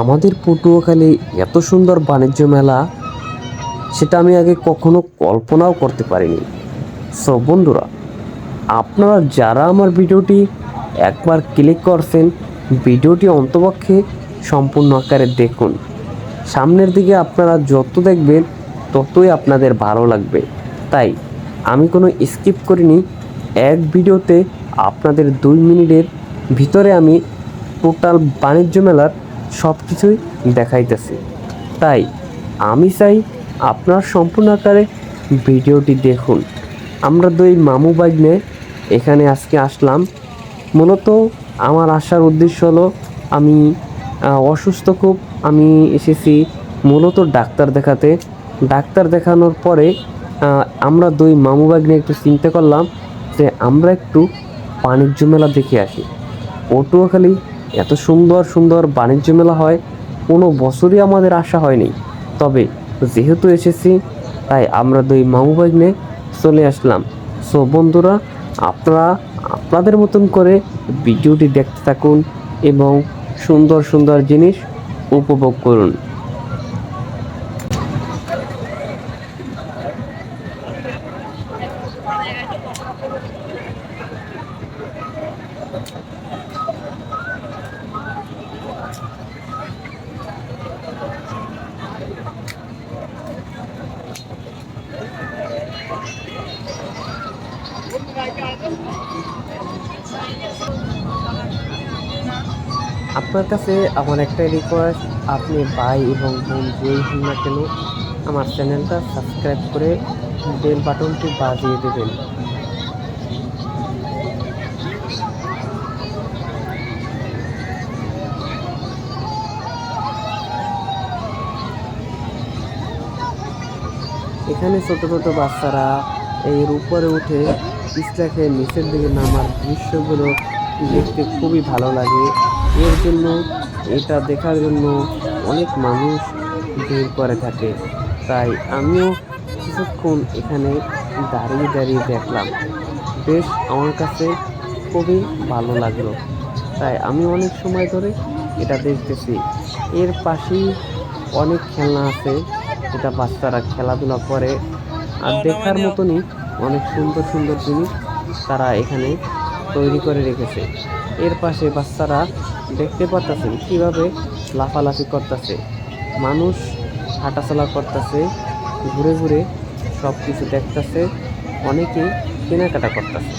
আমাদের পটুয়াখালী এত সুন্দর বাণিজ্য মেলা, সেটা আমি আগে কখনো কল্পনাও করতে পারিনি। সো বন্ধুরা, আপনারা যারা আমার ভিডিওটি একবার ক্লিক করছেন, ভিডিওটি অন্তপক্ষে সম্পূর্ণ আকারে দেখুন। সামনের দিকে আপনারা যত দেখবেন, ততই আপনাদের ভালো লাগবে। তাই, আমি কোনো স্কিপ করিনি। এক ভিডিওতে আপনাদের দুই মিনিটের ভিতরে আমি টোটাল বাণিজ্য মেলার সব কিছুই দেখাইতেছি। তাই আমি চাই আপনার সম্পূর্ণ আকারে ভিডিওটি দেখুন। আমরা দুই মামু বাইক নিয়ে এখানে আজকে আসলাম। মূলত আমার আসার উদ্দেশ্য হলো, আমি অসুস্থ খুব, আমি এসেছি মূলত ডাক্তার দেখাতে। ডাক্তার দেখানোর পরে আমরা দুই মামু নিয়ে একটু চিন্তা করলাম যে আমরা একটু বাণিজ্য মেলা দেখে আসি। পটুয়াখালী এত সুন্দর সুন্দর বাণিজ্য মেলা হয়, কোনো বছরই আমাদের আসা হয়নি। তবে যেহেতু এসেছি, তাই আমরা দুই মামু বাইক নিয়ে চলে আসলাম। সো বন্ধুরা, আপনারা, আপনাদের মতন করে ভিডিওটি দেখতে থাকুন এবং সুন্দর সুন্দর জিনিস উপভোগ করুন। আপনার কাছে আমার একটা রিকোয়েস্ট আপনি ভাই এবং বোন যেই হন না কেন, আমার চ্যানেলটা সাবস্ক্রাইব করে বেল বাটনটি বাজিয়ে দেবেন। এখানে ছোট ছোট বাচ্চারা এর উপরে উঠে পিছলাকে নিচের দিকে নামার দৃশ্যগুলো দেখতে খুবই ভালো লাগে। এর জন্য, এটা দেখার জন্য অনেক মানুষ ভিড় করে থাকে। তাই আমিও কিছুক্ষণ এখানে দাঁড়িয়ে দাঁড়িয়ে দেখলাম। বেশ আমার কাছে খুবই ভালো লাগল। তাই আমি অনেক সময় ধরে এটা দেখতেছি। এর পাশেই অনেক খেলনা আছে। যেটা বাচ্চারা খেলাধুলা করে। আর দেখার মতনই অনেক সুন্দর সুন্দর জিনিস তারা এখানে তৈরি করে রেখেছে। এর পাশে বাচ্চারা দেখতে পারতেছেন কীভাবে লাফালাফি করতেছে। মানুষ হাঁটাচলা করতেছে, ঘুরে ঘুরে সব কিছু দেখতেছে, অনেকেই কেনাকাটা করতেছে।